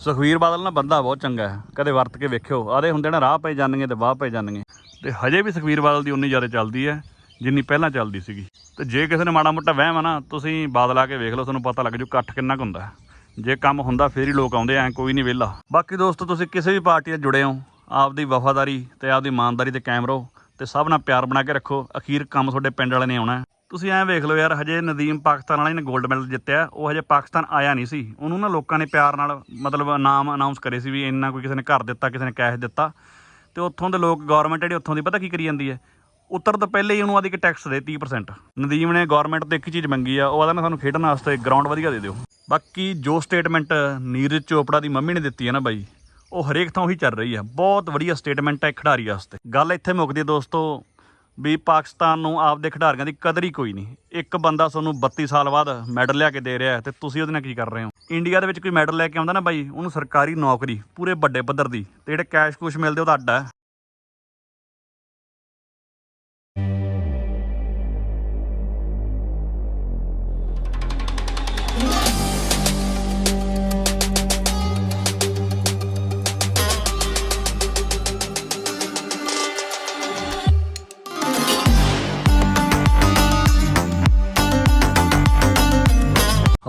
ਸੁਖਵੀਰ ਬਾਦਲ ਨਾ ਬੰਦਾ ਬਹੁਤ ਚੰਗਾ ਹੈ। ਕਦੇ ਵਰਤ ਕੇ ਵੇਖਿਓ। ਆਦੇ ਹੁੰਦੇ ਨੇ ਰਾਹ ਪਏ ਜਾਣਗੇ ਤੇ ਵਾਹ ਪਏ ਜਾਣਗੇ। ਤੇ ਹਜੇ ਵੀ ਸੁਖਵੀਰ ਬਾਦਲ ਦੀ ਉਨੀ ਜ਼ਿਆਦਾ ਚੱਲਦੀ ਹੈ, ਜਿੰਨੀ ਪਹਿਲਾਂ ਚੱਲਦੀ ਸੀਗੀ। ਤੇ ਜੇ ਕਿਸੇ ਨੇ ਮਾੜਾ ਮੋਟਾ ਵਹਿਮ ਆ ਨਾ, ਤੁਸੀਂ ਬਾਦਲ ਆ ਕੇ ਵੇਖ ਲਓ, ਤੁਹਾਨੂੰ ਪਤਾ ਲੱਗ ਜੂ ਇਕੱਠ ਕਿੰਨਾ ਕੁ ਹੁੰਦਾ ਜੇ ਕੰਮ ਹੁੰਦਾ, ਫੇਰ ਹੀ ਲੋਕ ਆਉਂਦੇ ਐ ਕੋਈ ਨਹੀਂ ਵਿਹਲਾ। ਬਾਕੀ ਦੋਸਤੋ, ਤੁਸੀਂ ਕਿਸੇ ਵੀ ਪਾਰਟੀ ਨਾਲ ਜੁੜੇ ਹੋ, ਆਪਦੀ ਵਫਾਦਾਰੀ ਤੇ ਆਪਦੀ ਇਮਾਨਦਾਰੀ ਤੇ ਕਾਇਮ ਰਹੋ ਤੇ ਸਭ ਨਾਲ ਪਿਆਰ ਬਣਾ ਕੇ ਰੱਖੋ। ਅਖੀਰ ਕੰਮ ਤੁਹਾਡੇ ਪਿੰਡ ਵਾਲੇ ਨੇ ਆਉਣਾ ਤੁਸੀਂ ਐਂ ਵੇਖ ਲਓ ਯਾਰ, ਹਜੇ ਨਦੀਮ ਪਾਕਿਸਤਾਨ ਵਾਲੇ ਨੇ 골ਡ ਮੈਡਲ ਜਿੱਤਿਆ, ਉਹ ਹਜੇ ਪਾਕਿਸਤਾਨ ਆਇਆ ਨਹੀਂ ਸੀ। ਉਹਨੂੰ ਨਾ ਲੋਕਾਂ ਨੇ ਪਿਆਰ ਨਾਲ ਮਤਲਬ ਨਾਮ ਅਨਾਉਂਸ ਕਰੇ ਸੀ ਵੀ ਇੰਨਾ ਕੋਈ ਕਿਸੇ ਨੇ ਘਰ ਦਿੱਤਾ, ਕਿਸੇ ਨੇ ਕੈਸ਼ ਦਿੱਤਾ। ਤੇ ਉੱਥੋਂ ਦੇ ਲੋਕ ਗਵਰਨਮੈਂਟ ਜਿਹੜੀ ਉੱਥੋਂ ਦੀ ਪਤਾ ਕੀ ਕਰੀ ਜਾਂਦੀ ਹੈ? ਉੱਤਰ ਤੋਂ ਪਹਿਲੇ ਹੀ ਉਹਨੂੰ ਆਦੀ ਕਿ ਟੈਕਸ ਦੇ 30% ਨਦੀਮ ਨੇ ਗਵਰਨਮੈਂਟ ਤੋਂ ਇੱਕ ਹੀ ਚੀਜ਼ ਮੰਗੀ ਆ, ਉਹ ਆਦਾ ਨਾ ਸਾਨੂੰ ਖੇਡਣ ਵਾਸਤੇ ਗਰਾਊਂਡ ਵਧੀਆ ਦੇ ਦਿਓ। ਬਾਕੀ ਜੋ ਸਟੇਟਮੈਂਟ ਨੀਰਜ ਚੋਪੜਾ ਦੀ ਮੰਮੀ ਨੇ ਦਿੱਤੀ ਹੈ ਨਾ ਬਾਈ, ਉਹ ਹਰੇਕ ਥਾਂ ਉਹੀ ਚੱਲ ਰਹੀ ਹੈ ਬਹੁਤ ਵਧੀਆ ਸਟੇਟਮੈਂਟ ਹੈ ਖਿਡਾਰੀ ਵਾਸਤੇ। ਗੱਲ ਇੱਥੇ ਮੁੱਕਦੀ ਹੈ ਦੋਸਤੋ ਵੀ ਪਾਕਿਸਤਾਨ ਨੂੰ ਆਪਦੇ ਖਿਡਾਰੀਆਂ ਦੀ ਕਦਰ ਹੀ ਕੋਈ ਨਹੀਂ। ਇੱਕ ਬੰਦਾ ਤੁਹਾਨੂੰ 32 ਸਾਲ ਬਾਅਦ ਮੈਡਲ ਲਿਆ ਕੇ ਦੇ ਰਿਹਾ ਹੈ ਤੇ ਤੁਸੀਂ ਉਹਦੇ ਨਾਲ ਕੀ ਕਰ ਰਹੇ ਹੋ? ਇੰਡੀਆ ਦੇ ਵਿੱਚ ਕੋਈ ਮੈਡਲ ਲੈ ਕੇ ਆਉਂਦਾ ਨਾ ਬਾਈ, ਉਹਨੂੰ ਸਰਕਾਰੀ ਨੌਕਰੀ, ਪੂਰੇ ਵੱਡੇ ਪੱਧਰ ਦੀ, ਤੇ ਜਿਹੜੇ ਕੈਸ਼ ਕੁਸ਼ ਮਿਲਦੇ ਉਹਦਾ ਅੱਡਾ ਅੱਡ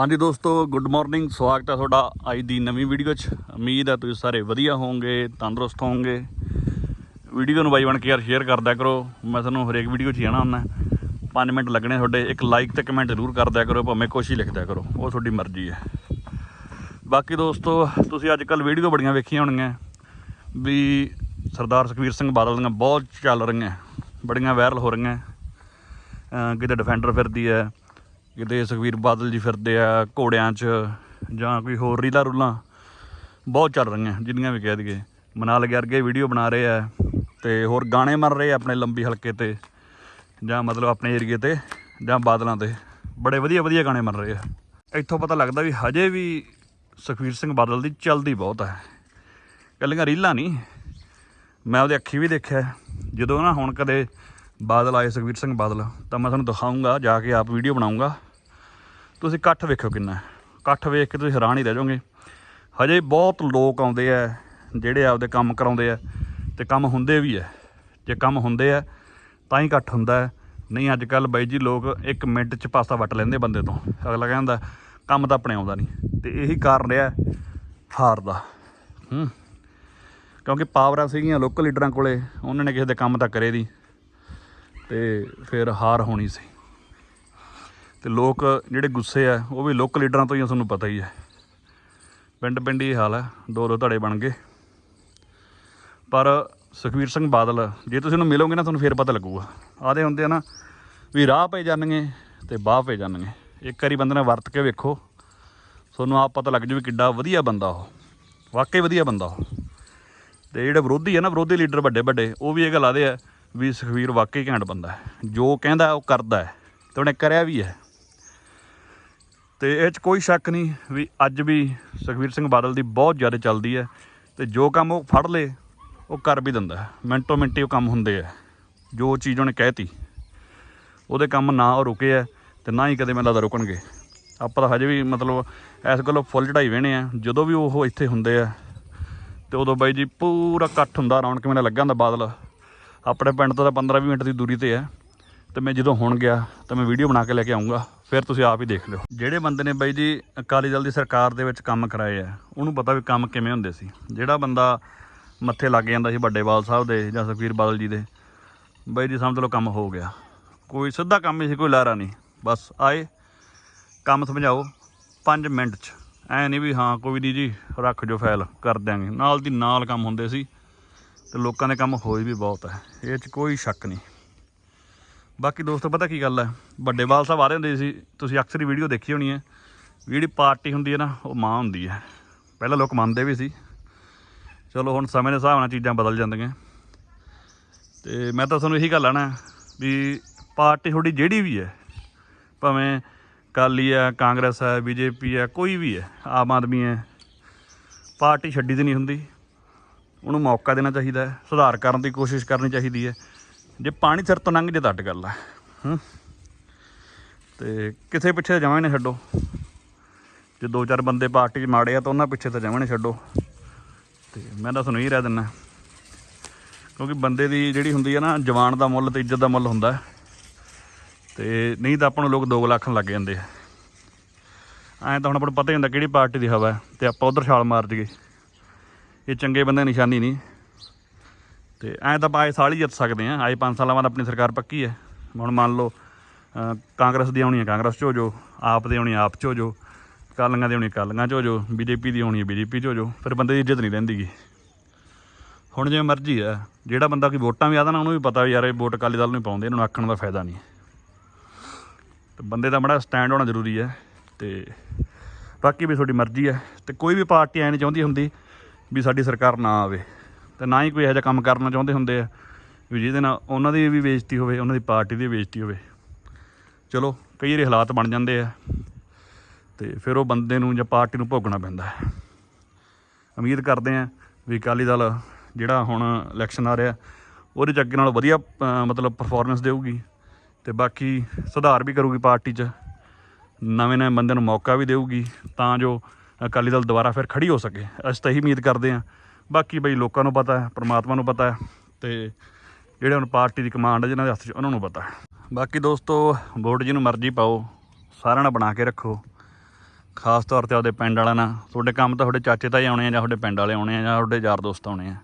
ਹਾਂਜੀ ਦੋਸਤੋ ਗੁੱਡ ਮਾਰਨਿੰਗ ਸਵਾਗਤ ਹੈ ਤੁਹਾਡਾ ਅੱਜ ਦੀ ਨਵੀਂ ਵੀਡੀਓ 'ਚ। ਉਮੀਦ ਹੈ ਤੁਸੀਂ ਸਾਰੇ ਵਧੀਆ ਹੋਵੋਗੇ, ਤੰਦਰੁਸਤ ਹੋਵੋਗੇ। ਵੀਡੀਓ ਨੂੰ ਬਾਈ ਬਣ ਕੇ ਯਾਰ ਸ਼ੇਅਰ ਕਰਦਿਆ ਕਰੋ। ਮੈਂ ਤੁਹਾਨੂੰ ਹਰੇਕ ਵੀਡੀਓ 'ਚ ਹੀ ਆਣਾ ਹੁੰਦਾ। 5 ਮਿੰਟ ਲੱਗਣੇ ਤੁਹਾਡੇ, ਇੱਕ ਲਾਈਕ ਤੇ ਕਮੈਂਟ ਜ਼ਰੂਰ ਕਰਦਿਆ ਕਰੋ, ਭਾਵੇਂ ਕੁਛ ਹੀ ਲਿਖਦਿਆ ਕਰੋ। ਉਹ ਤੁਹਾਡੀ ਮਰਜ਼ੀ ਹੈ। ਬਾਕੀ ਦੋਸਤੋ, ਤੁਸੀਂ ਅੱਜ ਕੱਲ ਵੀਡੀਓ ਬੜੀਆਂ ਵੇਖੀਆਂ ਹੋਣਗੀਆਂ। ਵੀ ਸਰਦਾਰ ਸੁਖਵੀਰ ਸਿੰਘ ਬਾਦਲ ਦੀਆਂ ਬਹੁਤ ਚੱਲ ਰਹੀਆਂ। ਬੜੀਆਂ ਵਾਇਰਲ ਹੋ ਰਹੀਆਂ। ਕਿਤੇ ਡਿਫੈਂਡਰ ਫਿਰਦੀ ਹੈ। ਕਿਤੇ ਸੁਖਵੀਰ ਬਾਦਲ ਜੀ ਫਿਰਦੇ ਆ ਘੋੜਿਆਂ 'ਚ ਜਾਂ ਕੋਈ ਹੋਰ ਰੀਲਾਂ ਰੂਲਾਂ, ਬਹੁਤ ਚੱਲ ਰਹੀਆਂ ਜਿੰਨੀਆਂ ਵੀ ਕਹਿ ਦਈਏ। ਮਨਾਲ ਅਰਗੇ ਵੀਡੀਓ ਬਣਾ ਰਹੇ ਆ ਤੇ ਹੋਰ ਗਾਣੇ ਮਰ ਰਹੇ ਆ ਆਪਣੇ ਲੰਬੀ ਹਲਕੇ ਤੇ ਜਾਂ ਮਤਲਬ ਆਪਣੇ ਏਰੀਏ ਤੇ ਜਾਂ ਬਾਦਲਾਂ ਤੇ। ਬੜੇ ਵਧੀਆ ਵਧੀਆ ਗਾਣੇ ਮਰ ਰਹੇ ਆ। ਇੱਥੋਂ ਪਤਾ ਲੱਗਦਾ ਵੀ ਹਜੇ ਵੀ ਸੁਖਵੀਰ ਸਿੰਘ ਬਾਦਲ ਦੀ ਚਲਦੀ ਬਹੁਤ ਹੈ ਕੱਲੀਆਂ ਰੀਲਾਂ ਨਹੀਂ। ਮੈਂ ਉਹਦੇ ਅੱਖੀ ਵੀ ਦੇਖਿਆ। ਜਦੋਂ ਨਾ ਹੁਣ ਕਦੇ ਬਾਦਲ ਆਏ ਸੁਖਵੀਰ ਸਿੰਘ ਬਾਦਲ। ਤਾਂ ਮੈਂ ਤੁਹਾਨੂੰ ਦਿਖਾਉਂਗਾ ਜਾ ਕੇ ਆਪ ਵੀਡੀਓ ਬਣਾਉਂਗਾ ਤੁਸੀਂ ਇਕੱਠ ਵੇਖੋ ਕਿੰਨਾ ਇਕੱਠ ਵੇਖ ਕੇ ਤੁਸੀਂ ਹੈਰਾਨ ਹੀ ਰਹਿ ਜਾਓਗੇ। ਹਜੇ ਬਹੁਤ ਲੋਕ ਆਉਂਦੇ ਆ, ਜਿਹੜੇ ਆਪਦੇ ਕੰਮ ਕਰਾਉਂਦੇ ਆ, ਤੇ ਕੰਮ ਹੁੰਦੇ ਵੀ ਆ। ਜੇ ਕੰਮ ਹੁੰਦੇ ਆ, ਤਾਂ ਹੀ ਇਕੱਠ ਹੁੰਦਾ ਨਹੀਂ ਅੱਜ ਕੱਲ ਬਾਈ ਜੀ ਲੋਕ 1 ਮਿੰਟ 'ਚ ਪਾਸਾ ਵੱਟ ਲੈਂਦੇ ਬੰਦੇ ਤੋਂ। ਅਗਲਾ ਕਹਿੰਦਾ, ਕੰਮ ਤਾਂ ਆਪਣੇ ਆਉਂਦਾ ਨਹੀਂ। ਤੇ ਇਹੀ ਕਾਰਨ ਰਿਹਾ ਹਾਰ ਦਾ। ਹੂੰ। ਕਿਉਂਕਿ ਪਾਵਰਾਂ ਸੀਗੀਆਂ ਲੋਕਲ ਲੀਡਰਾਂ ਕੋਲੇ, ਉਹਨਾਂ ਨੇ ਕਿਸੇ ਦੇ ਕੰਮ ਤਾਂ ਕਰੇ ਨਹੀਂ ਤੇ ਫਿਰ ਹਾਰ ਹੋਣੀ ਸੀ। ਤੇ ਲੋਕ ਜਿਹੜੇ ਗੁੱਸੇ ਆ, ਉਹ ਵੀ ਲੋਕਲ ਲੀਡਰਾਂ ਤੋਂ ਹੀ ਤੁਹਾਨੂੰ ਪਤਾ ਹੀ ਹੈ ਪਿੰਡ ਪਿੰਡ ਹੀ ਹਾਲ ਹੈ ਦੋ ਦੋ ਧੜੇ ਬਣ ਗਏ। ਪਰ ਸੁਖਵੀਰ ਸਿੰਘ ਬਾਦਲ, ਜੇ ਤੁਸੀਂ ਉਹਨੂੰ ਮਿਲੋਗੇ ਨਾ, ਤੁਹਾਨੂੰ ਫੇਰ ਪਤਾ ਲੱਗੂਗਾ। ਆਦੇ ਹੁੰਦੇ ਆ ਨਾ, ਵੀ ਰਾਹ ਪਏ ਜਾਣਗੇ ਤੇ ਬਾਹ ਪਏ ਜਾਣਗੇ। ਇੱਕ ਵਾਰੀ ਬੰਦੇ ਨਾਲ ਵਰਤ ਕੇ ਵੇਖੋ, ਤੁਹਾਨੂੰ ਆਪ ਪਤਾ ਲੱਗ ਜੂ ਵੀ ਕਿੱਡਾ ਵਧੀਆ ਬੰਦਾ ਉਹ। ਵਾਕਈ ਵਧੀਆ ਬੰਦਾ ਉਹ। ਤੇ ਜਿਹੜੇ ਵਿਰੋਧੀ ਆ ਨਾ, ਵਿਰੋਧੀ ਲੀਡਰ ਵੱਡੇ ਵੱਡੇ, ਉਹ ਵੀ ਇਹ ਗੱਲ ਆਦੇ ਆ ਵੀ ਸੁਖਵੀਰ ਵਾਕਈ ਘੈਂਟ ਬੰਦਾ ਹੈ। ਜੋ ਕਹਿੰਦਾ ਉਹ ਕਰਦਾ ਹੈ ਤੇ ਉਹਨੇ ਕਰਿਆ ਵੀ ਹੈ। ਤੇ ਇਹ 'ਚ ਕੋਈ ਸ਼ੱਕ ਨਹੀਂ ਵੀ ਅੱਜ ਵੀ ਸੁਖਵੀਰ ਸਿੰਘ ਬਾਦਲ ਦੀ ਬਹੁਤ ਜ਼ਿਆਦਾ ਚੱਲਦੀ ਹੈ ਤੇ ਜੋ ਕੰਮ ਉਹ ਫੜ ਲੇ ਉਹ ਕਰ ਵੀ ਦਿੰਦਾ ਹੈ। ਮਿੰਟੋ ਮਿੰਟੀ ਉਹ ਕੰਮ ਹੁੰਦੇ ਆ। ਜੋ ਚੀਜ਼ ਉਹਨੇ ਕਹਿਤੀ, ਉਹਦੇ ਕੰਮ ਨਾ ਉਹ ਰੁਕੇ ਆ ਤੇ ਨਾ ਹੀ ਕਦੇ ਮੈਨੂੰ ਲੱਗਦਾ ਰੁਕਣਗੇ। ਆਪਾਂ ਤਾਂ ਹਜੇ ਵੀ ਮਤਲਬ ਇਸ ਗੱਲੋਂ ਫੁੱਲ ਚੜਾਈ ਵੇਣੇ ਆ। ਜਦੋਂ ਵੀ ਉਹ ਇੱਥੇ ਹੁੰਦੇ ਆ, ਤੇ ਉਦੋਂ ਬਾਈ ਜੀ ਪੂਰਾ ਇਕੱਠ ਹੁੰਦਾ, ਰੌਣਕ ਮੇਲਾ ਲੱਗਾ ਹੁੰਦਾ ਬਾਦਲ। ਆਪਣੇ ਪਿੰਡ ਤੋਂ ਤਾਂ 15-20 ਮਿੰਟ ਦੀ ਦੂਰੀ ਤੇ ਹੈ। ਤੇ ਮੈਂ ਜਦੋਂ ਹੁਣ ਗਿਆ, ਤਾਂ ਮੈਂ ਵੀਡੀਓ ਬਣਾ ਕੇ ਲੈ ਕੇ ਆਉਂਗਾ ਫਿਰ ਤੁਸੀਂ ਆਪ ਹੀ ਦੇਖ ਲਿਓ। ਜਿਹੜੇ ਬੰਦੇ ਨੇ ਬਾਈ ਜੀ, ਅਕਾਲੀ ਦਲ ਦੀ ਸਰਕਾਰ ਦੇ ਵਿੱਚ ਕੰਮ ਕਰਾਏ ਆ, ਉਹਨੂੰ ਪਤਾ ਵੀ ਕੰਮ ਕਿਵੇਂ ਹੁੰਦੇ ਸੀ। ਜਿਹੜਾ ਬੰਦਾ ਮੱਥੇ ਲੱਗ ਜਾਂਦਾ ਸੀ ਵੱਡੇ ਬਾਲ ਸਾਹਿਬ ਦੇ ਜਾਂ ਸੁਖਬੀਰ ਬਾਦਲ ਜੀ ਦੇ, ਬਾਈ ਜੀ ਸਮਝ ਲਓ ਕੰਮ ਹੋ ਗਿਆ। ਕੋਈ ਸਿੱਧਾ ਕੰਮ ਹੀ ਸੀ, ਕੋਈ ਲਾਰਾ ਨਹੀਂ। ਬਸ ਆਏ, ਕੰਮ ਸਮਝਾਓ 5 ਮਿੰਟ 'ਚ। ਐ ਨਹੀਂ ਵੀ ਹਾਂ, ਕੋਈ ਨਹੀਂ ਜੀ, ਰੱਖ ਜੋ ਫਾਈਲ ਕਰ ਦਿਆਂਗੇ। ਨਾਲ ਦੀ ਨਾਲ ਕੰਮ ਹੁੰਦੇ ਸੀ। ਤੇ ਲੋਕਾਂ ਦੇ ਕੰਮ ਹੋਏ ਵੀ ਬਹੁਤ ਹੈ ਇਹ 'ਚ ਕੋਈ ਸ਼ੱਕ ਨਹੀਂ। ਬਾਕੀ ਦੋਸਤੋ, ਪਤਾ ਕੀ ਗੱਲ ਹੈ ਵੱਡੇ ਬਾਲ ਸਾਹਿਬ ਆ ਰਹੇ ਹੁੰਦੇ ਸੀ, ਤੁਸੀਂ ਅਕਸਰ ਹੀ ਵੀਡੀਓ ਦੇਖੀ ਹੋਣੀ ਹੈ ਵੀ ਜਿਹੜੀ ਪਾਰਟੀ ਹੁੰਦੀ ਹੈ ਨਾ, ਉਹ ਮਾਂ ਹੁੰਦੀ ਹੈ ਪਹਿਲਾਂ ਲੋਕ ਮੰਨਦੇ ਵੀ ਸੀ। ਚਲੋ, ਹੁਣ ਸਮੇਂ ਦੇ ਹਿਸਾਬ ਨਾਲ ਚੀਜ਼ਾਂ ਬਦਲ ਜਾਂਦੀਆਂ। ਤੇ ਮੈਂ ਤਾਂ ਤੁਹਾਨੂੰ ਇਹੀ ਗੱਲ ਆਣਾ ਵੀ ਪਾਰਟੀ ਤੁਹਾਡੀ ਜਿਹੜੀ ਵੀ ਹੈ ਭਾਵੇਂ ਅਕਾਲੀ ਹੈ ਕਾਂਗਰਸ ਹੈ ਬੀਜੇਪੀ ਹੈ ਕੋਈ ਵੀ ਹੈ ਆਮ ਆਦਮੀ ਹੈ ਪਾਰਟੀ ਛੱਡੀ ਦੀ ਨਹੀਂ ਹੁੰਦੀ। ਉਹਨੂੰ ਮੌਕਾ ਦੇਣਾ ਚਾਹੀਦਾ ਹੈ, ਸੁਧਾਰ ਕਰਨ ਦੀ ਕੋਸ਼ਿਸ਼ ਕਰਨੀ ਚਾਹੀਦੀ ਹੈ। ਜੇ ਪਾਣੀ ਸਿਰ ਤੋਂ ਲੰਘ ਜੇ ਤਾਂ ਅੱਡ ਗੱਲ ਹੈ। ਹੂੰ। ਤੇ ਕਿਸੇ ਪਿੱਛੇ ਜਮਾਂ ਹੀ ਨਾ ਛੱਡੋ। ਜੇ ਦੋ ਚਾਰ ਬੰਦੇ ਪਾਰਟੀ 'ਚ ਮਾੜੇ ਆ ਤਾਂ ਉਹਨਾਂ ਪਿੱਛੇ ਤਾਂ ਜਮਣੇ ਛੱਡੋ। ਤੇ ਮੈਂ ਤਾਂ ਤੁਹਾਨੂੰ ਰਹਿ ਦਿੰਦਾ। ਕਿਉਂਕਿ ਬੰਦੇ ਦੀ ਜਿਹੜੀ ਹੁੰਦੀ ਹੈ ਨਾ, ਜਵਾਨ ਦਾ ਮੁੱਲ ਤੇ ਇੱਜ਼ਤ ਦਾ ਮੁੱਲ ਹੁੰਦਾ। ਹੈ। ਤੇ ਨਹੀਂ ਤਾਂ ਆਪਾਂ ਨੂੰ ਲੋਕ 2 ਲੱਖ ਲੱਗ ਜਾਂਦੇ ਆ। ਐਂ ਤਾਂ ਹੁਣ ਆਪਾਂ ਨੂੰ ਪਤਾ ਹੀ ਹੁੰਦਾ ਕਿਹੜੀ ਪਾਰਟੀ ਦੀ ਹਵਾ ਹੈ, ਤੇ ਆਪਾਂ ਉਧਰ ਛਾਲ ਮਾਰ ਜੀਏ ਇਹ ਚੰਗੇ ਬੰਦੇ ਦੀ ਨਿਸ਼ਾਨੀ ਨਹੀਂ। ਤੇ ਐਂ ਤਾਂ ਆਪਾਂ ਆਏ ਸਾਲ ਹੀ ਜਿੱਤ ਸਕਦੇ ਆ ਆਏ 5 ਸਾਲਾਂ ਬਾਅਦ ਆਪਣੀ ਸਰਕਾਰ ਪੱਕੀ ਹੈ। ਹੁਣ ਮੰਨ ਲਓ ਕਾਂਗਰਸ ਦੀ ਆਉਣੀ ਹੈ, ਕਾਂਗਰਸ 'ਚ ਹੋ ਜੋ ਆਪ ਦੀ ਆਉਣੀ ਆਪ 'ਚ ਹੋ ਜੋ ਕਾਲੀਆਂ ਦੀ ਆਉਣੀ ਕਾਲੀਆਂ 'ਚ ਹੋ ਜੋ ਬੀਜੇਪੀ ਦੀ ਆਉਣੀ ਹੈ, ਬੀਜੇਪੀ 'ਚ ਹੋ ਜੋ ਫਿਰ ਬੰਦੇ ਦੀ ਇੱਜ਼ਤ ਨਹੀਂ ਰਹਿੰਦੀਗੀ ਹੁਣ ਜਿਵੇਂ ਮਰਜ਼ੀ ਹੈ, ਜਿਹੜਾ ਬੰਦਾ ਕੋਈ ਵੋਟਾਂ ਵੀ ਆਦਾ ਨਾ, ਉਹਨੂੰ ਵੀ ਪਤਾ ਵੀ ਯਾਰ ਇਹ ਵੋਟ ਅਕਾਲੀ ਦਲ ਨੂੰ ਹੀ ਪਾਉਂਦੇ, ਇਹਨਾਂ ਨੂੰ ਆਖਣ ਦਾ ਫਾਇਦਾ ਨਹੀਂ। ਤੇ ਬੰਦੇ ਦਾ ਬੜਾ ਸਟੈਂਡ ਹੋਣਾ ਜ਼ਰੂਰੀ ਹੈ। ਤੇ ਬਾਕੀ ਵੀ ਤੁਹਾਡੀ ਮਰਜ਼ੀ ਹੈ। ਤੇ ਕੋਈ ਵੀ ਪਾਰਟੀ ਐ ਨਹੀਂ ਚਾਹੁੰਦੀ ਹੁੰਦੀ ਵੀ ਸਾਡੀ ਸਰਕਾਰ ਨਾ ਆਵੇ। ਤੇ ਨਾ ਹੀ ਕੋਈ ਇਹੋ ਜਿਹਾ ਕੰਮ ਕਰਨਾ ਚਾਹੁੰਦੇ ਹੁੰਦੇ ਆ, ਵੀ ਜਿਹਦੇ ਨਾਲ ਉਹਨਾਂ ਦੀ ਵੀ ਬੇਇੱਜ਼ਤੀ ਹੋਵੇ, ਉਹਨਾਂ ਦੀ ਪਾਰਟੀ ਦੀ ਵੀ ਬੇਇੱਜ਼ਤੀ ਹੋਵੇ। ਚਲੋ, ਕਈ ਵਾਰੀ ਹਾਲਾਤ ਬਣ ਜਾਂਦੇ ਆ, ਤੇ ਫਿਰ ਉਹ ਬੰਦੇ ਨੂੰ ਜਾਂ ਪਾਰਟੀ ਨੂੰ ਭੋਗਣਾ ਪੈਂਦਾ ਹੈ। ਉਮੀਦ ਕਰਦੇ ਆ ਵੀ ਅਕਾਲੀ ਦਲ ਜਿਹੜਾ ਹੁਣ ਇਲੈਕਸ਼ਨ ਆ ਰਿਹਾ, ਉਹਦੇ 'ਚ ਅੱਗੇ ਨਾਲੋਂ ਵਧੀਆ ਮਤਲਬ ਪਰਫਾਰਮੈਂਸ ਦੇਊਗੀ, ਤੇ ਬਾਕੀ ਸੁਧਾਰ ਵੀ ਕਰੂਗੀ ਪਾਰਟੀ 'ਚ। ਨਵੇਂ ਨਵੇਂ ਬੰਦਿਆਂ ਨੂੰ ਮੌਕਾ ਵੀ ਦੇਊਗੀ, ਤਾਂ ਜੋ ਅਕਾਲੀ ਦਲ ਦੁਬਾਰਾ ਫਿਰ ਖੜੀ ਹੋ ਸਕੇ। ਅਸੀਂ ਤਾਂ ਇਹੀ ਉਮੀਦ ਕਰਦੇ ਹਾਂ। ਬਾਕੀ ਬਈ ਲੋਕਾਂ ਨੂੰ ਪਤਾ ਹੈ, ਪ੍ਰਮਾਤਮਾ ਨੂੰ ਪਤਾ ਹੈ ਤੇ ਜਿਹੜੇ ਹੁਣ ਪਾਰਟੀ ਦੀ ਕਮਾਂਡ ਹੈ ਜਿਹਨਾਂ ਦੇ ਹੱਥ 'ਚ ਉਹਨਾਂ ਨੂੰ ਪਤਾ ਹੈ। ਬਾਕੀ ਦੋਸਤੋ, ਵੋਟ ਜਿਹਨੂੰ ਮਰਜ਼ੀ ਪਾਓ, ਸਾਰਿਆਂ ਨਾਲ ਬਣਾ ਕੇ ਰੱਖੋ। ਖਾਸ ਤੌਰ ਤੇ ਆਪਦੇ ਪਿੰਡ ਵਾਲਿਆਂ ਨਾਲ। ਤੁਹਾਡੇ ਕੰਮ ਤਾਂ ਤੁਹਾਡੇ ਚਾਚੇ ਤਾਏ ਆਉਣੇ ਆ, ਜਾਂ ਤੁਹਾਡੇ ਪਿੰਡ ਵਾਲੇ ਆਉਣੇ ਆ, ਜਾਂ ਤੁਹਾਡੇ ਯਾਰ ਦੋਸਤ ਆਉਣੇ ਆ।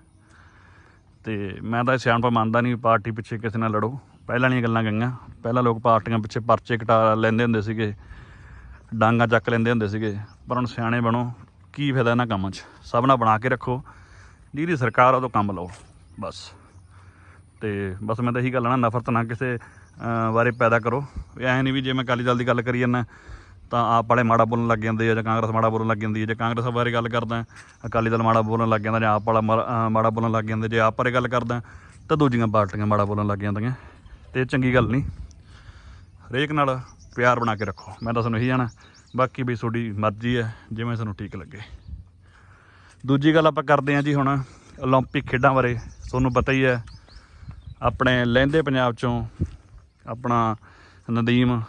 ਤੇ ਮੈਂ ਤਾਂ ਸਿਆਣਪਾ ਮੰਨਦਾ ਨਹੀਂ ਪਾਰਟੀ ਪਿੱਛੇ ਕਿਸੇ ਨਾਲ ਲੜੋ। ਪਹਿਲਾਂ ਵਾਲੀਆਂ ਗੱਲਾਂ ਗਈਆਂ। ਪਹਿਲਾਂ ਲੋਕ ਪਾਰਟੀਆਂ ਪਿੱਛੇ ਪਰਚੇ ਕਟਾ ਲੈਂਦੇ ਹੁੰਦੇ ਸੀਗੇ, ਡਾਂਗਾ ਚੱਕ ਲੈਂਦੇ ਹੁੰਦੇ ਸੀਗੇ। ਪਰ ਹੁਣ ਸਿਆਣੇ ਬਣੋ, ਕੀ ਫਾਇਦਾ ਇਹਨਾਂ ਕੰਮਾਂ 'ਚ? ਸਭ ਨਾਲ ਬਣਾ ਕੇ ਰੱਖੋ ਜਿਹਦੀ ਸਰਕਾਰ ਉਹ ਤੋਂ ਕੰਮ ਲਓ, ਬਸ। ਤੇ ਬਸ ਮੈਂ ਤਾਂ ਇਹੀ ਗੱਲ ਆ ਨਾ, ਨਫ਼ਰਤ ਨਾ ਕਿਸੇ ਬਾਰੇ ਪੈਦਾ ਕਰੋ। ਐ ਨਹੀਂ ਵੀ ਜੇ ਮੈਂ ਅਕਾਲੀ ਦਲ ਦੀ ਗੱਲ ਕਰੀ ਜਾਂਦਾ, ਤਾਂ ਆਪ ਵਾਲੇ ਮਾੜਾ ਬੋਲਣ ਲੱਗ ਜਾਂਦੇ ਆ ਜਾਂ ਕਾਂਗਰਸ ਮਾੜਾ ਬੋਲਣ ਲੱਗ ਜਾਂਦੀ ਹੈ ਜੇ ਕਾਂਗਰਸ ਬਾਰੇ ਗੱਲ ਕਰਦਾ, ਅਕਾਲੀ ਦਲ ਮਾੜਾ ਬੋਲਣ ਲੱਗ ਜਾਂਦਾ ਜਾਂ ਆਪ ਵਾਲਾ ਮਾ- ਮਾੜਾ ਬੋਲਣ ਲੱਗ ਜਾਂਦੇ, ਜੇ ਆਪ ਬਾਰੇ ਗੱਲ ਕਰਦਾ, ਤਾਂ ਦੂਜੀਆਂ ਪਾਰਟੀਆਂ ਮਾੜਾ ਬੋਲਣ ਲੱਗ ਜਾਂਦੀਆਂ। ਤੇ ਚੰਗੀ ਗੱਲ ਨਹੀਂ। ਹਰੇਕ ਨਾਲ ਪਿਆਰ ਬਣਾ ਕੇ ਰੱਖੋ। ਮੈਂ ਤਾਂ ਤੁਹਾਨੂੰ ਇਹੀ ਜਾਣਾ ਬਾਕੀ ਵੀ ਤੁਹਾਡੀ ਮਰਜ਼ੀ ਹੈ, ਜਿਵੇਂ ਤੁਹਾਨੂੰ ਠੀਕ ਲੱਗੇ। ਦੂਜੀ ਗੱਲ ਆਪਾਂ ਕਰਦੇ ਹਾਂ ਜੀ ਹੁਣ 올림픽 ਖੇਡਾਂ ਬਾਰੇ। ਤੁਹਾਨੂੰ ਪਤਾ ਹੀ ਹੈ, ਆਪਣੇ ਲਹਿੰਦੇ ਪੰਜਾਬ ਚੋਂ ਆਪਣਾ ਨਦੀਮ,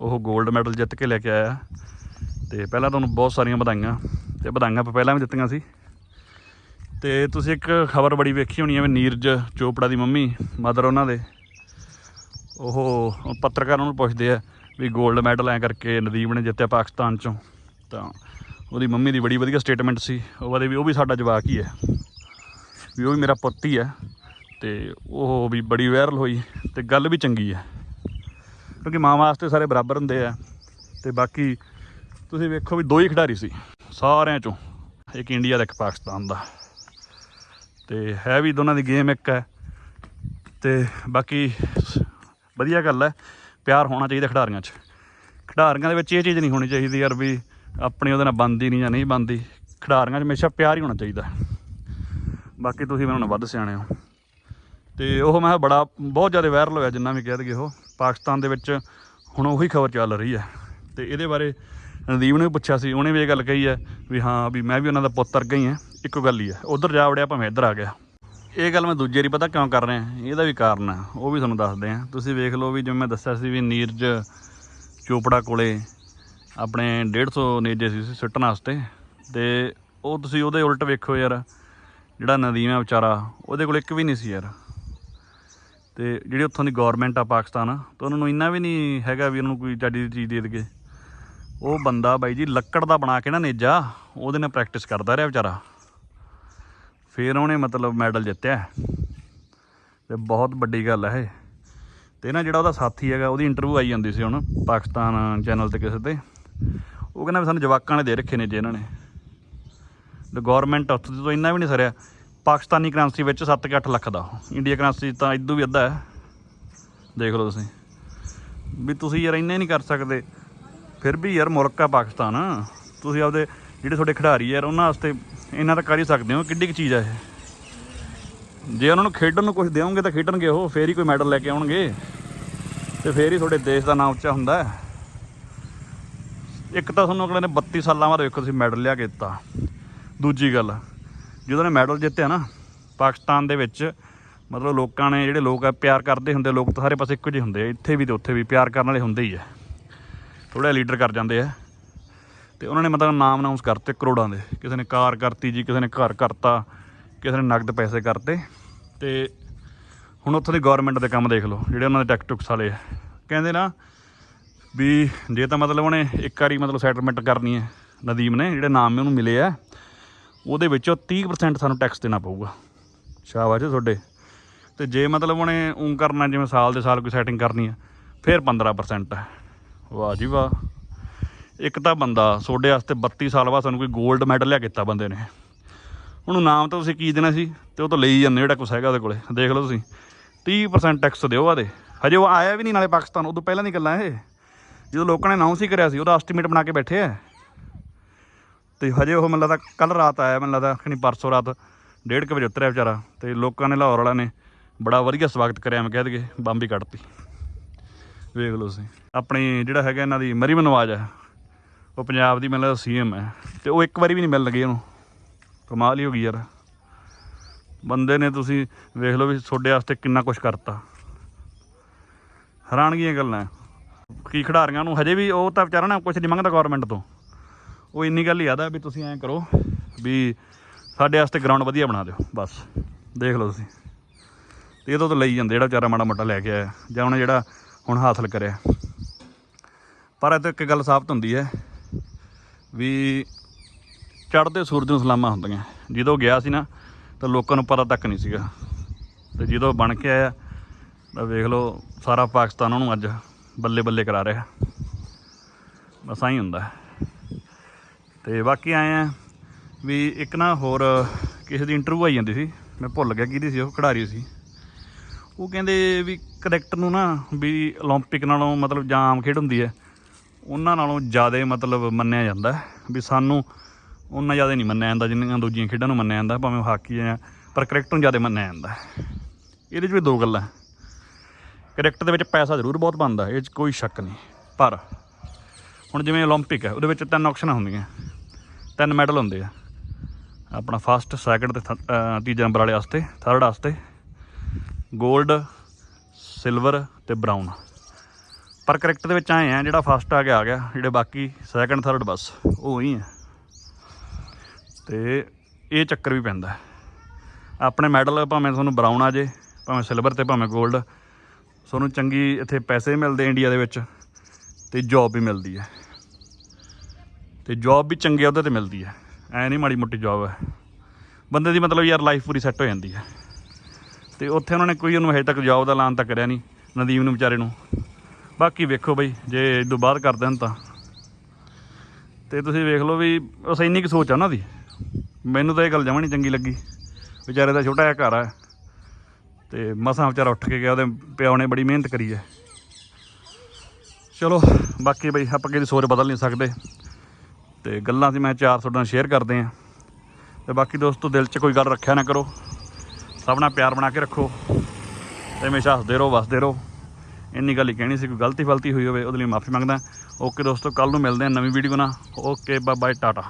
ਉਹ 골ਡ ਮੈਡਲ ਜਿੱਤ ਕੇ ਲੈ ਕੇ ਆਇਆ। ਤੇ ਪਹਿਲਾਂ ਤੁਹਾਨੂੰ ਬਹੁਤ ਸਾਰੀਆਂ ਵਧਾਈਆਂ, ਤੇ ਵਧਾਈਆਂ ਆਪਾਂ ਪਹਿਲਾਂ ਵੀ ਦਿੱਤੀਆਂ ਸੀ। ਤੇ ਤੁਸੀਂ ਇੱਕ ਖਬਰ ਬੜੀ ਵੇਖੀ ਹੋਣੀ ਹੈ ਵੀ ਨੀਰਜ ਚੋਪੜਾ ਦੀ ਮੰਮੀ, ਮਦਰ ਉਹਨਾਂ ਦੇ। ਉਹ ਪੱਤਰਕਾਰ ਨੂੰ ਪੁੱਛਦੇ ਆ ਵੀ 골ਡ ਮੈਡਲ ਐ ਕਰਕੇ ਨਦੀਮ ਨੇ ਜਿੱਤਿਆ ਪਾਕਿਸਤਾਨ ਚੋਂ। ਤਾਂ ਉਹਦੀ ਮੰਮੀ ਦੀ ਬੜੀ ਵਧੀਆ ਸਟੇਟਮੈਂਟ ਸੀ। ਉਹ ਕਹਿੰਦੇ ਵੀ, ਉਹ ਵੀ ਸਾਡਾ ਜਵਾਕ ਹੀ ਹੈ। ਵੀ ਉਹ ਵੀ ਮੇਰਾ ਪੁੱਤ ਹੀ ਹੈ। ਤੇ ਉਹ ਵੀ ਬੜੀ ਵਾਇਰਲ ਹੋਈ ਤੇ ਗੱਲ ਵੀ ਚੰਗੀ ਹੈ। ਕਿਉਂਕਿ ਮਾਂ ਵਾਸਤੇ ਸਾਰੇ ਬਰਾਬਰ ਹੁੰਦੇ ਆ। ਤੇ ਬਾਕੀ ਤੁਸੀਂ ਵੇਖੋ ਵੀ ਦੋ ਹੀ ਖਿਡਾਰੀ ਸੀ, ਸਾਰਿਆਂ ਚੋਂ। ਇੱਕ ਇੰਡੀਆ ਦਾ ਇੱਕ ਪਾਕਿਸਤਾਨ ਦਾ। ਤੇ ਹੈ ਵੀ ਦੋਨਾਂ ਦੀ ਗੇਮ ਇੱਕ ਹੈ। ਤੇ ਬਾਕੀ ਵਧੀਆ ਗੱਲ ਹੈ। ਪਿਆਰ ਹੋਣਾ ਚਾਹੀਦਾ ਖਿਡਾਰੀਆਂ 'ਚ। ਖਿਡਾਰੀਆਂ ਦੇ ਵਿੱਚ ਇਹ ਚੀਜ਼ ਨਹੀਂ ਹੋਣੀ ਚਾਹੀਦੀ ਯਾਰ ਵੀ ਆਪਣੀ ਉਹਦੇ ਨਾਲ ਬਣਦੀ ਨਹੀਂ ਜਾਂ ਨਹੀਂ ਬਣਦੀ। ਖਿਡਾਰੀਆਂ 'ਚ ਹਮੇਸ਼ਾ ਪਿਆਰ ਹੀ ਹੋਣਾ ਚਾਹੀਦਾ। ਬਾਕੀ ਤੁਸੀਂ ਮੈਨੂੰ ਵੱਧ ਸਿਆਣੇ ਹੋ। ਤੇ ਉਹ ਮੈਂ ਕਿਹਾ ਬੜਾ, ਬਹੁਤ ਜ਼ਿਆਦਾ ਵਾਇਰਲ ਹੋਇਆ ਜਿੰਨਾ ਵੀ ਕਹਿ ਦਈਏ ਉਹ। ਪਾਕਿਸਤਾਨ ਦੇ ਵਿੱਚ ਹੁਣ ਉਹੀ ਖਬਰ ਚੱਲ ਰਹੀ ਹੈ। ਤੇ ਇਹਦੇ ਬਾਰੇ ਰਣਦੀਪ ਨੇ ਵੀ ਪੁੱਛਿਆ ਸੀ, ਉਹਨੇ ਵੀ ਇਹ ਗੱਲ ਕਹੀ ਹੈ ਵੀ ਹਾਂ ਵੀ ਮੈਂ ਵੀ ਉਹਨਾਂ ਦਾ ਪੁੱਤਰ ਵਰਗਾ ਹੀ ਹਾਂ। ਇੱਕੋ ਗੱਲ ਹੀ ਹੈ। ਉਧਰ ਜਾ ਵੜਿਆ, ਭਾਵੇਂ ਇੱਧਰ ਆ ਗਿਆ। ਇਹ ਗੱਲ ਮੈਂ ਦੂਜੇ ਰੀ ਪਤਾ ਕਿਉਂ ਕਰ ਰਿਹਾ? ਇਹਦਾ ਵੀ ਕਾਰਨ ਆ, ਉਹ ਵੀ ਤੁਹਾਨੂੰ ਦੱਸਦੇ ਆ। ਤੁਸੀਂ ਵੇਖ ਲਓ ਵੀ ਜਿਵੇਂ ਮੈਂ ਦੱਸਿਆ ਸੀ ਵੀ ਨੀਰਜ ਚੋਪੜਾ ਕੋਲੇ ਆਪਣੇ 150 ਨੇਜੇ ਸੀ ਸੁੱਟਣ ਵਾਸਤੇ। ਤੇ ਉਹ ਤੁਸੀਂ ਉਹਦੇ ਉਲਟ ਵੇਖੋ ਯਾਰ, ਜਿਹੜਾ ਨਦੀਮ ਹੈ ਵਿਚਾਰਾ, ਉਹਦੇ ਕੋਲ ਇੱਕ ਵੀ ਨਹੀਂ ਸੀ ਯਾਰ। ਤੇ ਜਿਹੜੀ ਉੱਥੋਂ ਦੀ ਗਵਰਨਮੈਂਟ ਆ ਪਾਕਿਸਤਾਨ, ਤਾਂ ਉਹਨਾਂ ਨੂੰ ਇੰਨਾ ਵੀ ਨਹੀਂ ਹੈਗਾ ਵੀ ਉਹਨਾਂ ਨੂੰ ਕੋਈ ਚੱਡੀ ਦੀ ਚੀਜ਼ ਦੇ ਦੇਗੇ ਉਹ ਬੰਦਾ ਬਾਈ ਜੀ ਲੱਕੜ ਦਾ ਬਣਾ ਕੇ ਨਾ ਨੇਜਾ, ਉਹਦੇ ਨਾਲ ਪ੍ਰੈਕਟਿਸ ਕਰਦਾ ਰਿਹਾ ਵਿਚਾਰਾ। ਫਿਰ ਉਹਨੇ ਮਤਲਬ ਮੈਡਲ ਜਿੱਤਿਆ। ਤੇ ਬਹੁਤ ਵੱਡੀ ਗੱਲ ਹੈ ਇਹ। ਤੇ ਨਾ ਜਿਹੜਾ ਉਹਦਾ ਸਾਥੀ ਹੈਗਾ, ਉਹਦੀ ਇੰਟਰਵਿਊ ਆਈ ਜਾਂਦੀ ਸੀ ਹੁਣ ਪਾਕਿਸਤਾਨ ਚੈਨਲ ਤੇ ਕਿਸੇ ਤੇ। ਉਹ ਕਹਿੰਦਾ ਵੀ ਸਾਨੂੰ ਜਵਾਕਾਂ ਨੇ ਦੇ ਰੱਖੇ ਨੇ ਜੇ ਇਹਨਾਂ ਨੇ। ਤੇ ਗਵਰਨਮੈਂਟ ਉੱਥੇ ਤੋਂ ਇੰਨਾ ਵੀ ਨਹੀਂ ਸਰਿਆ। ਪਾਕਿਸਤਾਨੀ ਕਰੰਸੀ ਵਿੱਚ 7 ਕਿ 8 ਲੱਖ ਦਾ ਉਹ। ਇੰਡੀਆ ਕਰੰਸੀ ਤਾਂ ਇਦੋਂ ਵੀ ਅੱਧਾ ਹੈ। ਦੇਖ ਲਓ ਤੁਸੀਂ। ਵੀ ਤੁਸੀਂ ਯਾਰ ਇੰਨਾ ਹੀ ਨਹੀਂ ਕਰ ਸਕਦੇ। ਫਿਰ ਵੀ ਯਾਰ ਮੁਲਕ ਆ ਪਾਕਿਸਤਾਨ। ਤੁਸੀਂ ਆਪਦੇ ਜਿਹੜੇ ਤੁਹਾਡੇ ਖਿਡਾਰੀ ਯਾਰ, ਉਹਨਾਂ ਵਾਸਤੇ ਇੰਨਾ ਤਾਂ ਕਰ ਹੀ ਸਕਦੇ ਹੋ, ਕਿੱਡੀ ਕੁ ਚੀਜ਼ ਆ ਇਹ। ਜੇ ਉਹਨਾਂ ਨੂੰ ਖੇਡਣ ਨੂੰ ਕੁਝ ਦਿਓਗੇ ਤਾਂ ਖੇਡਣਗੇ ਉਹ, ਫੇਰ ਹੀ ਕੋਈ ਮੈਡਲ ਲੈ ਕੇ ਆਉਣਗੇ। ਤੇ ਫੇਰ ਹੀ ਤੁਹਾਡੇ ਦੇਸ਼ ਦਾ ਨਾਮ ਉੱਚਾ ਹੁੰਦਾ ਇੱਕ ਤਾਂ ਤੁਹਾਨੂੰ ਅਗਲੇ ਨੇ 32 ਸਾਲਾਂ ਬਾਅਦ ਵੇਖੋ ਤੁਸੀਂ ਮੈਡਲ ਲਿਆ ਕੇ ਦਿੱਤਾ। ਦੂਜੀ ਗੱਲ, ਜਦੋਂ ਨੇ ਮੈਡਲ ਜਿੱਤਿਆ ਨਾ, ਪਾਕਿਸਤਾਨ ਦੇ ਵਿੱਚ, ਮਤਲਬ ਲੋਕਾਂ ਨੇ ਜਿਹੜੇ ਲੋਕ ਆ, ਪਿਆਰ ਕਰਦੇ ਹੁੰਦੇ ਲੋਕ ਤਾਂ ਸਾਰੇ ਪਾਸੇ ਇੱਕੋ ਜਿਹੇ ਹੁੰਦੇ ਆ, ਇੱਥੇ ਵੀ ਤੇ ਉੱਥੇ ਵੀ ਪਿਆਰ ਕਰਨ ਵਾਲੇ ਹੁੰਦੇ ਹੀ ਆ। ਥੋੜਾ ਲੀਡਰ ਕਰ ਜਾਂਦੇ ਆ। ਤੇ ਉਹਨਾਂ ਨੇ ਮਤਲਬ ਨਾਮ ਅਨਾਉਂਸ ਕਰਤੇ ਕਰੋੜਾਂ ਦੇ। ਕਿਸੇ ਨੇ ਕਾਰ ਕਰਤੀ ਜੀ, ਕਿਸੇ ਨੇ ਘਰ ਕਰਤਾ, ਕਿਸੇ ਨੇ ਨਗਦ ਪੈਸੇ ਕਰਤੇ। ਤੇ ਹੁਣ ਉੱਥੋਂ ਦੀ ਗਵਰਨਮੈਂਟ ਦੇ ਕੰਮ ਦੇਖ ਲਓ, ਜਿਹੜੇ ਉਹਨਾਂ ਦੇ ਟੈਕ ਟੁਕਸ ਵਾਲੇ ਆ। ਕਹਿੰਦੇ ਨਾ ਵੀ ਜੇ ਤਾਂ ਮਤਲਬ ਉਹਨੇ ਇੱਕ ਵਾਰੀ ਮਤਲਬ ਸੈਟਲਮੈਂਟ ਕਰਨੀ ਹੈ, ਨਦੀਮ ਨੇ, ਜਿਹੜੇ ਨਾਮ ਉਹਨੂੰ ਮਿਲੇ ਆ, ਉਹਦੇ ਵਿੱਚੋਂ 30% ਸਾਨੂੰ ਟੈਕਸ ਦੇਣਾ ਪਊਗਾ। ਸ਼ਾਬਾਸ਼ ਹੈ ਤੁਹਾਡੇ। ਤੇ ਜੇ ਮਤਲਬ ਉਹਨੇ ਉਂ ਕਰਨਾ, ਜਿਵੇਂ ਸਾਲ ਦੇ ਸਾਲ ਕੋਈ ਸੈਟਿੰਗ ਕਰਨੀ ਹੈ, ਫਿਰ 15% ਹੈ। ਵਾਹ ਜੀ ਵਾਹ। ਇੱਕ ਤਾਂ ਬੰਦਾ ਤੁਹਾਡੇ ਵਾਸਤੇ 32 ਸਾਲ ਬਾਅਦ ਸਾਨੂੰ ਕੋਈ 골ਡ ਮੈਡਲ ਲਿਆ ਕੀਤਾ ਬੰਦੇ ਨੇ। ਉਹਨੂੰ ਨਾਮ ਤਾਂ ਤੁਸੀਂ ਕੀ ਦੇਣਾ ਸੀ ਤੇ ਉਹ ਤਾਂ ਲਈ ਜਾਂਦੇ ਜਿਹੜਾ ਕੁਛ ਹੈਗਾ ਉਹਦੇ ਕੋਲੇ। ਦੇਖ ਲਓ ਤੁਸੀਂ। 30% ਟੈਕਸ ਦਿਓ ਆਦੇ ਹਜੇ ਉਹ ਆਇਆ ਵੀ ਨਹੀਂ ਨਾਲੇ ਪਾਕਿਸਤਾਨ, ਉਦੋਂ ਪਹਿਲਾਂ ਦੀ ਗੱਲਾਂ ਇਹ। ਜਦੋਂ ਲੋਕਾਂ ਨੇ ਅਨਾਉਂਸ ਹੀ ਕਰਿਆ ਸੀ, ਉਹਦਾ ਐਸਟੀਮੇਟ ਬਣਾ ਕੇ ਬੈਠੇ ਆ। ਤੇ ਹਜੇ ਉਹ ਮੈਨੂੰ ਲੱਗਦਾ ਕੱਲ ਰਾਤ ਆਇਆ, ਮੈਨੂੰ ਲੱਗਦਾ ਖਣੀ ਪਰਸੋਂ ਰਾਤ ਡੇਢ ਕੁ ਵਜੇ ਉਤਰਿਆ ਵਿਚਾਰਾ। ਤੇ ਲੋਕਾਂ ਨੇ, ਲਾਹੌਰ ਵਾਲਿਆਂ ਨੇ ਬੜਾ ਵਧੀਆ ਸਵਾਗਤ ਕਰਿਆ, ਮੈਂ ਕਹਿ ਦਈਏ, ਬੰਬ ਹੀ ਕੱਢਤੀ। ਵੇਖ ਲਓ ਤੁਸੀਂ। ਆਪਣੀ ਜਿਹੜਾ ਹੈਗਾ ਇਹਨਾਂ ਦੀ ਮਰੀਮ ਨਵਾਜ਼ ਹੈ ਉਹ ਪੰਜਾਬ ਦੀ ਮੈਨੂੰ ਲੱਗਦਾ ਸੀਐਮ ਹੈ। ਤੇ ਉਹ ਇੱਕ ਵਾਰੀ ਵੀ ਨਹੀਂ ਮਿਲਣ ਲੱਗੀ ਉਹਨੂੰ। ਕਮਾਲ ਹੀ ਹੋ ਗਈ ਯਾਰ। ਬੰਦੇ ਨੇ ਤੁਸੀਂ ਵੇਖ ਲਓ ਵੀ ਤੁਹਾਡੇ ਵਾਸਤੇ ਕਿੰਨਾ ਕੁਝ ਕਰਤਾ। ਹੈਰਾਨਗੀਆਂ ਗੱਲਾਂ। ਕੀ ਖਿਡਾਰੀਆਂ ਨੂੰ ਹਜੇ ਵੀ ਉਹ ਤਾਂ ਵਿਚਾਰਾ ਨਾ ਕੁਝ ਨਹੀਂ ਮੰਗਦਾ ਗਵਰਨਮੈਂਟ ਤੋਂ। ਉਹ ਇੰਨੀ ਗੱਲ ਹੀ ਆਦਾ ਵੀ ਤੁਸੀਂ ਐਂ ਕਰੋ ਵੀ ਸਾਡੇ ਵਾਸਤੇ ਗਰਾਊਂਡ ਵਧੀਆ ਬਣਾ ਦਿਓ, ਬਸ। ਦੇਖ ਲਓ ਤੁਸੀਂ। ਤੇ ਇਹ ਤੋਂ ਤਾਂ ਲਈ ਜਾਂਦੇ ਜਿਹੜਾ ਵਿਚਾਰਾ ਮਾੜਾ ਮੋਟਾ ਲੈ ਕੇ ਆਇਆ, ਜਾਂ ਉਹਨੇ ਜਿਹੜਾ ਹੁਣ ਹਾਸਲ ਕਰਿਆ। ਪਰ ਇਹ ਤਾਂ ਇੱਕ ਗੱਲ ਸਾਬਤ ਹੁੰਦੀ ਹੈ ਵੀ ਚੜ੍ਹਦੇ ਸੂਰਜ ਨੂੰ ਸਲਾਮਾਂ ਹੁੰਦੀਆਂ ਜਦੋਂ ਗਿਆ ਸੀ ਨਾ ਤਾਂ ਲੋਕਾਂ ਨੂੰ ਪਤਾ ਤੱਕ ਨਹੀਂ ਸੀਗਾ ਤੇ ਜਦੋਂ ਬਣ ਕੇ ਆਇਆ ਤਾਂ ਵੇਖ ਲਓ ਸਾਰਾ ਪਾਕਿਸਤਾਨ ਉਹਨੂੰ ਅੱਜ ਬੱਲੇ ਬੱਲੇ ਕਰਾ ਰਿਹਾ ਬਸ ਆਈ ਹੁੰਦਾ ਹੈ। ਤੇ ਬਾਕੀ ਆਏ ਆ ਵੀ ਇੱਕ ਨਾ ਹੋਰ ਕਿਸੇ ਦੀ ਇੰਟਰਵਿਊ ਆਈ ਜਾਂਦੀ ਸੀ ਮੈਂ ਭੁੱਲ ਗਿਆ ਕਿਹਦੀ ਸੀ ਉਹ ਖਿਡਾਰੀ ਸੀ ਉਹ ਕਹਿੰਦੇ ਵੀ ਕ੍ਰਿਕਟ ਨੂੰ ਨਾ ਵੀ 올림픽 ਨਾਲੋਂ ਮਤਲਬ ਜਾਂ ਆਮ ਖੇਡ ਹੁੰਦੀ ਹੈ ਉਹਨਾਂ ਨਾਲੋਂ ਜ਼ਿਆਦਾ ਮਤਲਬ ਮੰਨਿਆ ਜਾਂਦਾ ਵੀ ਸਾਨੂੰ ਉਹਨਾਂ ਜ਼ਿਆਦਾ ਨਹੀਂ ਮੰਨਿਆ ਜਾਂਦਾ, ਜਿੰਨੀਆਂ ਦੂਜੀਆਂ ਖੇਡਾਂ ਨੂੰ ਮੰਨਿਆ ਜਾਂਦਾ, ਭਾਵੇਂ ਹਾਕੀ ਜਾਂ ਪਰ ਕ੍ਰਿਕਟ ਨੂੰ ਜ਼ਿਆਦਾ ਮੰਨਿਆ ਜਾਂਦਾ ਇਹਦੇ 'ਚ ਵੀ ਦੋ ਗੱਲਾਂ ਕ੍ਰਿਕਟ ਦੇ ਵਿੱਚ ਪੈਸਾ ਜ਼ਰੂਰ ਬਹੁਤ ਬਣਦਾ, ਇਹ 'ਚ ਕੋਈ ਸ਼ੱਕ ਨਹੀਂ। ਪਰ ਹੁਣ ਜਿਵੇਂ 올림픽 ਹੈ, ਉਹਦੇ ਵਿੱਚ ਤਿੰਨ ਆਪਸ਼ਨਾਂ ਹੁੰਦੀਆਂ ਤਿੰਨ ਮੈਡਲ ਹੁੰਦੇ ਆ। ਆਪਣਾ ਫਸਟ ਸੈਕੰਡ ਤੇ ਤੀਜੇ ਨੰਬਰ ਵਾਲੇ ਵਾਸਤੇ ਥਰਡ ਵਾਸਤੇ ਗੋਲਡ ਸਿਲਵਰ ਤੇ ਬ੍ਰਾਊਨ ਪਰ ਕ੍ਰਿਕਟ ਦੇ ਵਿੱਚ ਆਏ ਆ, ਜਿਹੜਾ ਫਸਟ ਆ ਗਿਆ ਆ ਗਿਆ, ਜਿਹੜੇ ਬਾਕੀ ਸੈਕੰਡ ਥਰਡ ਬਸ, ਉਹ ਹੀ ਆ। ਤੇ ਇਹ ਚੱਕਰ ਵੀ ਪੈਂਦਾ। ਆਪਣੇ ਮੈਡਲ ਭਾਵੇਂ ਤੁਹਾਨੂੰ ਬਰਾਊਨ ਆ ਜੇ, ਭਾਵੇਂ ਸਿਲਵਰ ਤੇ ਭਾਵੇਂ 골ਡ ਤੁਹਾਨੂੰ ਚੰਗੀ ਇੱਥੇ ਪੈਸੇ ਮਿਲਦੇ ਇੰਡੀਆ ਦੇ ਵਿੱਚ, ਤੇ ਜੌਬ ਵੀ ਮਿਲਦੀ ਹੈ ਤੇ ਜੌਬ ਵੀ ਚੰਗੇ ਉਹਦੇ ਤੇ ਮਿਲਦੀ ਹੈ ਐ ਨਹੀਂ ਮਾੜੀ ਮੋਟੀ ਜੌਬ ਹੈ ਬੰਦੇ ਦੀ ਮਤਲਬ ਯਾਰ ਲਾਈਫ ਪੂਰੀ ਸੈੱਟ ਹੋ ਜਾਂਦੀ ਹੈ ਤੇ ਉੱਥੇ ਉਹਨਾਂ ਨੇ ਕੋਈ ਉਹਨੂੰ ਹਜੇ ਤੱਕ ਜੌਬ ਦਾ ਐਲਾਨ ਤਾਂ ਕਰਿਆ ਨਹੀਂ ਨਦੀਮ ਨੂੰ ਵਿਚਾਰੇ ਨੂੰ। ਬਾਕੀ ਵੇਖੋ ਬਈ, ਜੇ ਇਸ ਬਾਅਦ ਕਰ ਦੇਣ ਤਾਂ। ਤੇ ਤੁਸੀਂ ਵੇਖ ਲਓ ਵੀ ਉਸ ਇੰਨੀ ਕੁ ਸੋਚ ਆ ਉਹਨਾਂ ਦੀ। ਮੈਨੂੰ ਤਾਂ ਇਹ ਗੱਲ ਜਮਾਂ ਨਹੀਂ ਚੰਗੀ ਲੱਗੀ। ਵਿਚਾਰੇ ਦਾ ਛੋਟਾ ਜਿਹਾ ਘਰ ਹੈ ਤੇ ਮਸਾਂ ਵਿਚਾਰਾ ਉੱਠ ਕੇ ਗਿਆ, ਉਹਦੇ ਪਿਓ ਨੇ ਬੜੀ ਮਿਹਨਤ ਕਰੀ ਹੈ ਚਲੋ, ਬਾਕੀ ਬਈ, ਆਪਾਂ ਕਿਹਦੀ ਸੋਚ ਬਦਲ ਨਹੀਂ ਸਕਦੇ। ਤੇ ਗੱਲਾਂ ਸੀ ਮੈਂ ਚਾਰ ਤੁਹਾਡੇ ਨਾਲ ਸ਼ੇਅਰ ਕਰਦੇ ਆਂ ਤੇ ਬਾਕੀ ਦੋਸਤੋ, ਦਿਲ 'ਚ ਕੋਈ ਗੱਲ ਰੱਖਿਆ ਨਾ ਕਰੋ। ਸਭ ਨਾਲ ਪਿਆਰ ਬਣਾ ਕੇ ਰੱਖੋ। ਤੇ ਹਮੇਸ਼ਾ ਹੱਸਦੇ ਰਹੋ, ਵਸਦੇ ਰਹੋ। ਇੰਨੀ ਗੱਲ ਹੀ ਕਹਿਣੀ ਸੀ, ਕੋਈ ਗਲਤੀ ਫਲਤੀ ਹੋਈ ਹੋਵੇ, ਉਹਦੇ ਲਈ ਮਾਫੀ ਮੰਗਦਾ। ਓਕੇ ਦੋਸਤੋ ਕੱਲ ਨੂੰ ਮਿਲਦੇ ਹਾਂ ਨਵੀਂ ਵੀਡੀਓ ਨਾਲ। Okay bye bye tata.